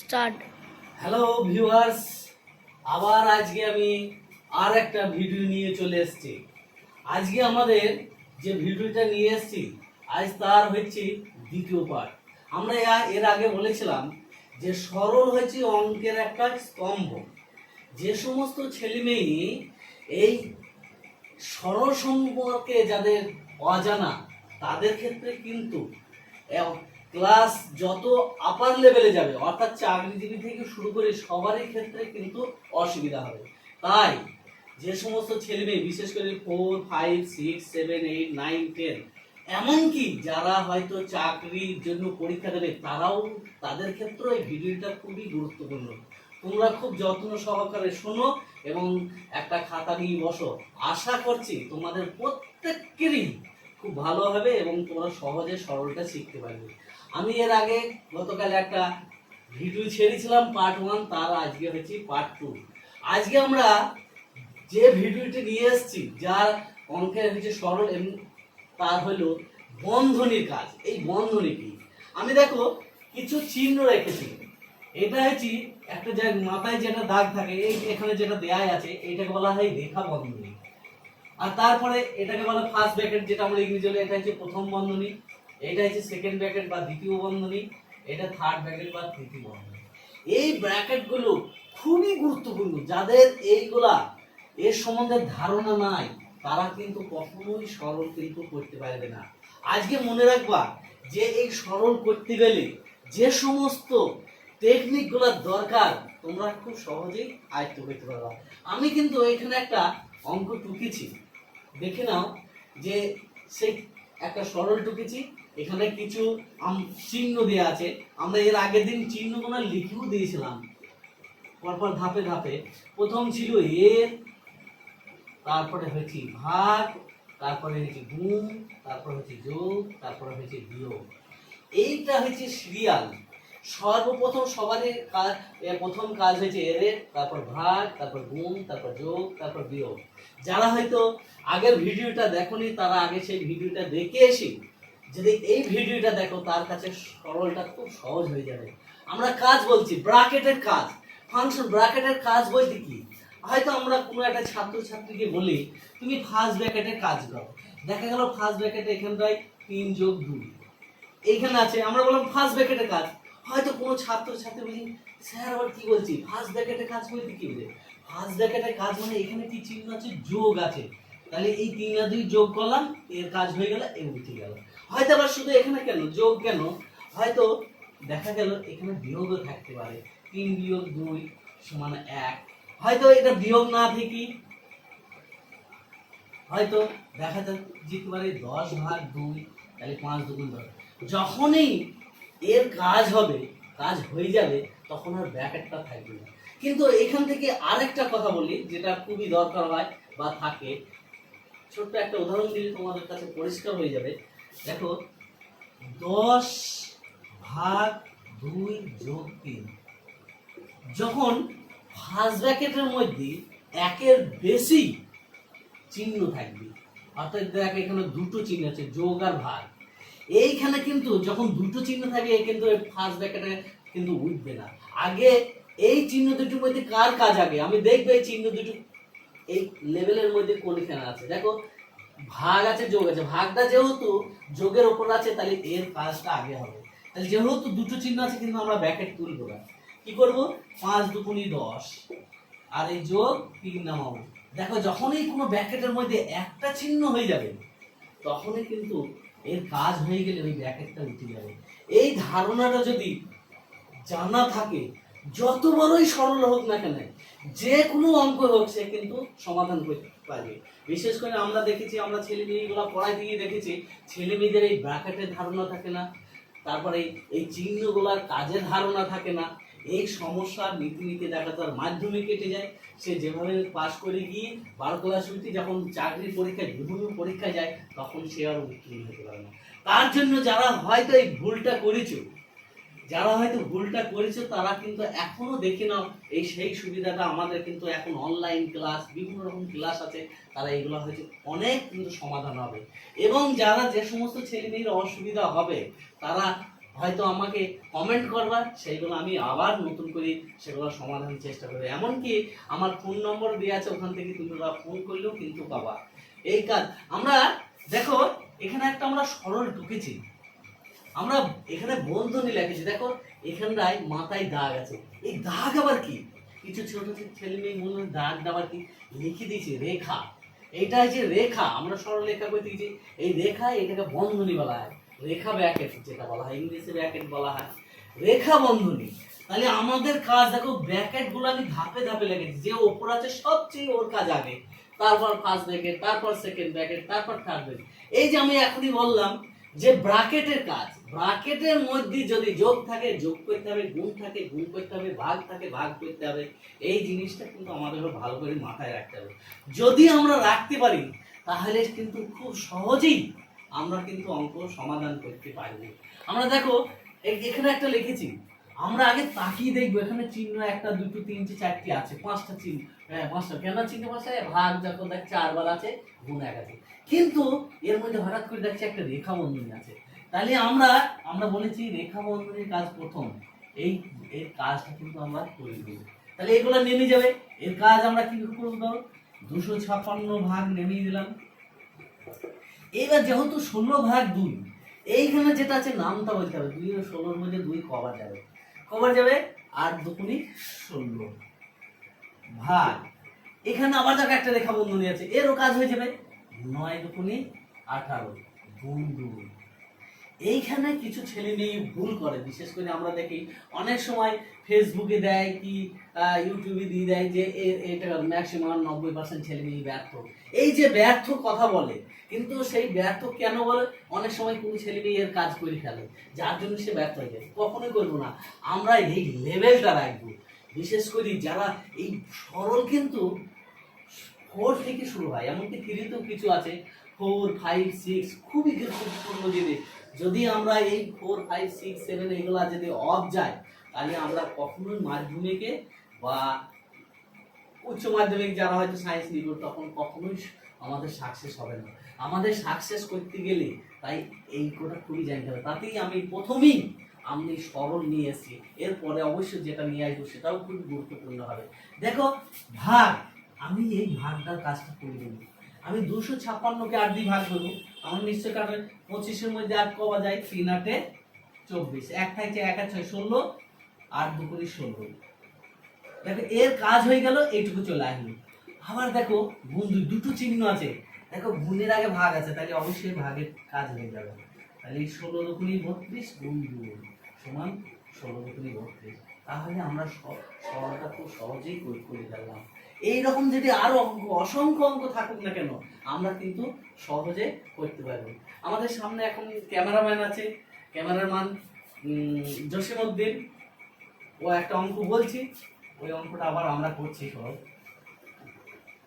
Start. Hello viewers আবার আজকে আমি আর একটা ভিডিও নিয়ে চলে এসেছি। আজকে আমাদের যে ভিডিওটা নিয়ে এসেছি, আজ তার হচ্ছে দ্বিতীয় পার্ট আমরা এর আগে বলেছিলাম যে সরল হচ্ছে অঙ্কের একটা স্তম্ভ। যে সমস্ত ছেলে মেয়ে এই সরল সম্পর্কে যাদের অজানা, তাদের ক্ষেত্রে কিন্তু ক্লাস যত আপার লেভেলে যাবে, অর্থাৎ চাকরিজীবী থেকে শুরু করে সবারই ক্ষেত্রে কিন্তু অসুবিধা হবে। তাই যে সমস্ত ছেলে মেয়ে, বিশেষ করে four five six seven eight nine ten এমনকি যারা হয়তো চাকরির জন্য পরীক্ষা দেবে, তারাও তাদের ক্ষেত্রে এই ভিডিওটা খুবই গুরুত্বপূর্ণ। তোমরা খুব যত্ন সহকারে শোনো এবং একটা খাতা নিয়ে বসো। আশা করছি তোমাদের প্রত্যেকেরই খুব ভালো হবে এবং তোমরা সহজে সরলটা শিখতে পারবে। আমি এর আগে গতকাল একটা ভিডিও ছেড়েছিলাম পার্ট ওয়ান তার আজকে হচ্ছে পার্ট টু আজকে আমরা যে ভিডিওটি নিয়ে এসেছি, যার অঙ্কের হচ্ছে সরল এবং তার হলো বন্ধনীর কাজ। এই বন্ধনী কি? আমি দেখো, কিছু চিহ্ন রেখেছি। এটা হচ্ছে একটা যে মাথায় যেটা দাগ থাকে, এই এখানে যেটা দেয়া আছে এটাকে বলা হয় রেখা বন্ধনী। আর তারপরে এটাকে বলা ফার্স্ট ব্র্যাকেট যেটা আমরা ইংরেজি বলে, এটা হচ্ছে প্রথম বন্ধনী। এটা হচ্ছে সেকেন্ড ব্র্যাকেট বা দ্বিতীয় বন্ধনী, এটা থার্ড ব্র্যাকেট বা তৃতীয় বন্ধনী। এই ব্র্যাকেটগুলো খুবই গুরুত্বপূর্ণ। যাদের এইগুলা এর সম্বন্ধে ধারণা নাই, তারা কিন্তু কখনোই সরল কিন্তু করতে পারবে না। আজকে মনে রাখবা যে এই সরল করতে গেলে যে সমস্ত টেকনিকগুলোর দরকার, তোমরা খুব সহজেই আয়ত্ত করতে পারবা। আমি কিন্তু এখানে একটা অঙ্ক টুকেছি। দেখে নাও যে সেই একটা সরল টুকেছি এখানে কিছু চিহ্ন দেওয়া আছে। আমরা এর আগের দিন চিহ্নগুলো লিখেও দিয়েছিলাম। পরপর ধাপে ধাপে। প্রথম ছিল এর, তারপরে হয়েছে ভাগ, তারপরে হয়েছে গুণ, তারপরে হচ্ছে যোগ, তারপরে হয়েছে বিয়োগ। এইটা হয়েছে সিরিয়াল সর্বপ্রথম সবারই কাজ প্রথম কাজ হয়েছে এর, তারপর ভাগ, তারপর গুণ, তারপর যোগ, তারপর বিয়োগ। যারা হয়তো আগের ভিডিওটা দেখোনি, তারা আগে সেই ভিডিওটা দেখে এসে যদি এই ভিডিওটা দেখো, তার কাছে সরলটা খুব সহজ হয়ে যাবে। আমরা কাজ বলছি, ব্রাকেটের কাজ। ফাংশন ব্রাকেটের কাজ বলতে কি? হয়তো আমরা কোনো একটা ছাত্র ছাত্রীকে বলি, তুমি ফার্স্ট ব্র্যাকেটের কাজ করো। দেখা গেল ফার্স্ট ব্র্যাকেটে এখানটায় তিন যোগ দুই। এইখানে আছে, আমরা বললাম ফার্স্ট ব্র্যাকেটের কাজ। হয়তো কোনো ছাত্র ছাত্রী বলি, স্যার, আবার কি বলছি? ফার্স্ট ব্র্যাকেটের কাজ বলতে কি বলে ফার্স্ট ব্র্যাকেটের কাজ মানে এখানে কি চিহ্ন আছে? যোগ আছে। তাহলে এই তিন আর দুই যোগ করলাম, এর কাজ হয়ে গেল এর উঠে গেল। হয়তো আবার শুধু এখানে কেন, যোগ কেন? হয়তো দেখা গেল এখানে বিয়োগও থাকতে পারে। তিন বিয়োগ দুই সমান এক। হয়তো এটা বিয়োগ না থেকে হয়তো দেখা যায় যেতে পারে দশ ভাগ দুই, তাহলে পাঁচ দুগুণ দশ। যখনই এর কাজ হবে, কাজ হয়ে যাবে, তখন আর ব্র্যাকেটটা থাকবে না। কিন্তু এখান থেকে আরেকটা কথা বলি, যেটা খুবই দরকার হয় বা থাকে ছোট্ট একটা উদাহরণ দিলে তোমাদের কাছে পরিষ্কার হয়ে যাবে। দেখো, দশ ভাগ দুই যোগ তিন। যখন ফার্স্ট ব্র্যাকেটের মধ্যে একের বেশি চিহ্ন থাকবে, অর্থাৎ দেখ এখানে দুটো চিহ্ন আছে, যোগ আর ভাগ। এইখানে কিন্তু যখন দুটো চিহ্ন থাকে কিন্তু ফার্স্ট ব্র্যাকেটে কিন্তু উঠবে না। আগে এই চিহ্ন দুটোর মধ্যে কার কাজ আগে? আমি দেখব এই চিহ্ন দুটো এই লেভেলের মধ্যে কোনখানে আছে? দেখো, ভাগ আছে, যোগ আছে। ভাগটা যেহেতু যোগের ওপর আছে, তাহলে এর কাজটা আগে হবে। তাহলে যেহেতু দুটো চিহ্ন আছে, কিন্তু আমরা ব্র্যাকেট তুলবো না। কি করব? পাঁচ দুগুণি দশ। আর এই যোগ তিন নামাবো দেখো, যখনই কোনো ব্র্যাকেটের মধ্যে একটা চিহ্ন হয়ে যাবে, তখনই কিন্তু এর কাজ হয়ে গেলে ওই ব্র্যাকেটটা উঠে যাবে। এই ধারণাটা যদি জানা থাকে যত বড়ই সরল হোক না কেন, যে কোনো অঙ্ক হোক সে কিন্তু সমাধান করতে পারবে। বিশেষ করে আমরা দেখেছি, আমরা ছেলে মেয়েগুলো পড়াই দিয়ে দেখেছি ছেলে মেয়েদের এই ব্র্যাকেটের ধারণা থাকে না, তারপরে এই- চিহ্নগুলার কাজের ধারণা থাকে না, এই সমস্যার নীতি নীতি দেখা তার মাধ্যমে কেটে যায়। সে যেভাবে পাশ করে গিয়ে বারো ক্লাস হইতে যখন চাকরির পরীক্ষায় বিভিন্ন পরীক্ষায় যায়, তখন সে আর উত্তীর্ণ হতে পারে না। তার জন্য যারা হয়তো এই ভুলটা করেছ যারা হয়তো ভুলটা করেছে, তারা কিন্তু এখনও দেখে নাও, এই সেই সুবিধাটা আমাদের কিন্তু এখন অনলাইন ক্লাস বিভিন্ন রকম ক্লাস আছে, তারা এগুলো হয়তো অনেক কিন্তু সমাধান হবে। এবং যারা যে সমস্ত ছেলে মেয়ের অসুবিধা হবে, তারা হয়তো আমাকে কমেন্ট করবা, সেইগুলো আমি আবার নতুন করে সেগুলো সমাধানের চেষ্টা করব। এমনকি আমার ফোন নম্বর দেওয়া আছে, ওখান থেকে তোমরা ফোন করলেও কিন্তু পাবা। এই কাজ, আমরা দেখো, এখানে একটা আমরা সরল ঢুকেছি। আমরা এখানে বন্ধনী লিখেছি দেখো, এখানটায় মাথায় দাগ আছে। এই দাগ আবার কি? কিছু ছোট ছোট ছেলে মেয়ে মনে দাগ আবার কি? লিখে দিয়েছে, রেখা। এইটা হচ্ছে রেখা। আমরা সরল রেখা করতে গেছি, এই রেখা এটাকে বন্ধনী বলা হয়। রেখা ব্যাকেট যেটা বলা হয় ইংলিশে ব্যাকেট বলা হয়। রেখা বন্ধনী। তাহলে আমাদের কাজ, দেখো ব্র্যাকেটগুলো আমি ধাপে ধাপে লেগেছি যে ওপর আছে, সবচেয়ে ওর কাজ আগে। তারপর ফার্স্ট ব্র্যাকেট তারপর সেকেন্ড ব্র্যাকেট তারপর থার্ড ব্র্যাকেট এই যে আমি এখনই বললাম যে ব্রাকেটের কাজ ব্রাকেটের মধ্যে যদি যোগ থাকে, যোগ করতে হবে, গুণ থাকে, গুণ করতে হবে, ভাগ থাকে, ভাগ করতে হবে, এই জিনিসটা কিন্তু আমাদের ভালো করে মাথায় রাখতে হবে। যদি আমরা রাখতে পারি, তাহলে কিন্তু খুব সহজেই আমরা কিন্তু অঙ্ক সমাধান করতে পারব। আমরা দেখো এখানে একটা লিখেছি, আমরা আগে তাকিয়ে দেখব, এখানে চিহ্ন একটা, দুটো, তিনটে, চারটি আছে, পাঁচটা চিহ্ন হ্যাঁ পাঁচটা, কেন চিহ্ন পাঁচটা ভাগ যখন দেখ চারবার আছে, গুণ এক আছে। কিন্তু এর মধ্যে হঠাৎ করে দেখছি একটা রেখা বন্ধনী আছে। তাহলে আমরা আমরা বলেছি রেখা বন্ধনীর কাজ প্রথম। এই, এর কাজটা কিন্তু আমরা করে দেবো তাহলে এগুলো নেমে যাবে। এর কাজ আমরা কি করব দুশো ছাপ্পান্ন ভাগ নেমে দিলাম। এইবার যেহেতু ষোলো ভাগ দুই, এইখানে যেটা আছে নামটা বলতে হবে। দুই ষোলোর মধ্যে দুই কবার যাবে। কবার যাবে আট দুপুরি ষোলো ভাগ। এখানে আবার দেখো একটা রেখা বন্ধনী আছে। এরও কাজ হয়ে যাবে নয় দুপুনি আঠারো। গুণ দুই। এইখানে কিছু ছেলে মেয়ে ভুল করে। বিশেষ করে আমরা দেখি অনেক সময় ফেসবুকে দেয় কি ইউটিউবে দিয়ে দেয় যে এটা ম্যাক্সিমাম নব্বই পার্সেন্ট ছেলে মেয়ে ব্যর্থ। এই যে ব্যর্থ কথা বলে, কিন্তু সেই ব্যর্থ কেন বলে? অনেক সময় কোনো ছেলে মেয়ে এর কাজ করে ফেলে, যার জন্য সে ব্যর্থ হয়ে যায় কখনোই করব না। আমরা এই লেভেলটা রাখব। বিশেষ করে যারা এই সরল কিন্তু ফোর থেকে শুরু হয়, এমনকি থ্রিতেও কিছু আছে। ফোর ফাইভ সিক্স খুবই গুরুত্বপূর্ণ জিনিস। যদি আমরা এই ফোর ফাইভ সিক্স সেভেন এগুলা যদি অফ যায়, তাহলে আমরা কখনোই মাধ্যমিকে বা উচ্চ মাধ্যমিক যারা হয়তো সায়েন্স নিব, তখন কখনোই আমাদের সাকসেস হবে না। আমাদের সাকসেস করতে গেলে তাই এই কোটা খুবই জানতে হবে। তাতেই আমি প্রথমেই আমি সরল নিয়ে এসেছি। এরপরে অবশ্যই যেটা নিয়ে আসব সেটাও খুব গুরুত্বপূর্ণ হবে। দেখো, ভাগ, আমি এই ভাগটার কাজটা করে দেবো। আমি দুশো ছাপ্পান্নকে আট দিয়ে ভাগ করব। আমার নিশ্চয় কারণ পঁচিশের মধ্যে আট কবা যায়? তিন, আটে চব্বিশ। এক থাকছে এক ছয় ষোলো আট দু করি ষোলো। দেখো, এর কাজ হয়ে গেল, এইটুকু চলে আসলো। আবার দেখো গুণ দুই দুটো চিহ্ন আছে। দেখো, গুণের আগে ভাগ আছে, তাহলে অবশ্যই ভাগের কাজ হয়ে যাবে। তাহলে এই ষোলো দুগুণি বত্রিশ গুণ দুই সমান ষোলো দুগুণি বত্রিশ। তাহলে আমরা সরলটা খুব সহজেই করে ফেললাম। এইরকম যদি আরও অঙ্ক অসংখ্য অঙ্ক থাকুক না কেন, আমরা কিন্তু সহজে করতে পারব। আমাদের সামনে এখন ক্যামেরাম্যান আছে। ক্যামেরাম্যান জসিমউদ্দিন। ও একটা অঙ্ক বলছি, ওই অঙ্কটা আবার আমরা করছি সব।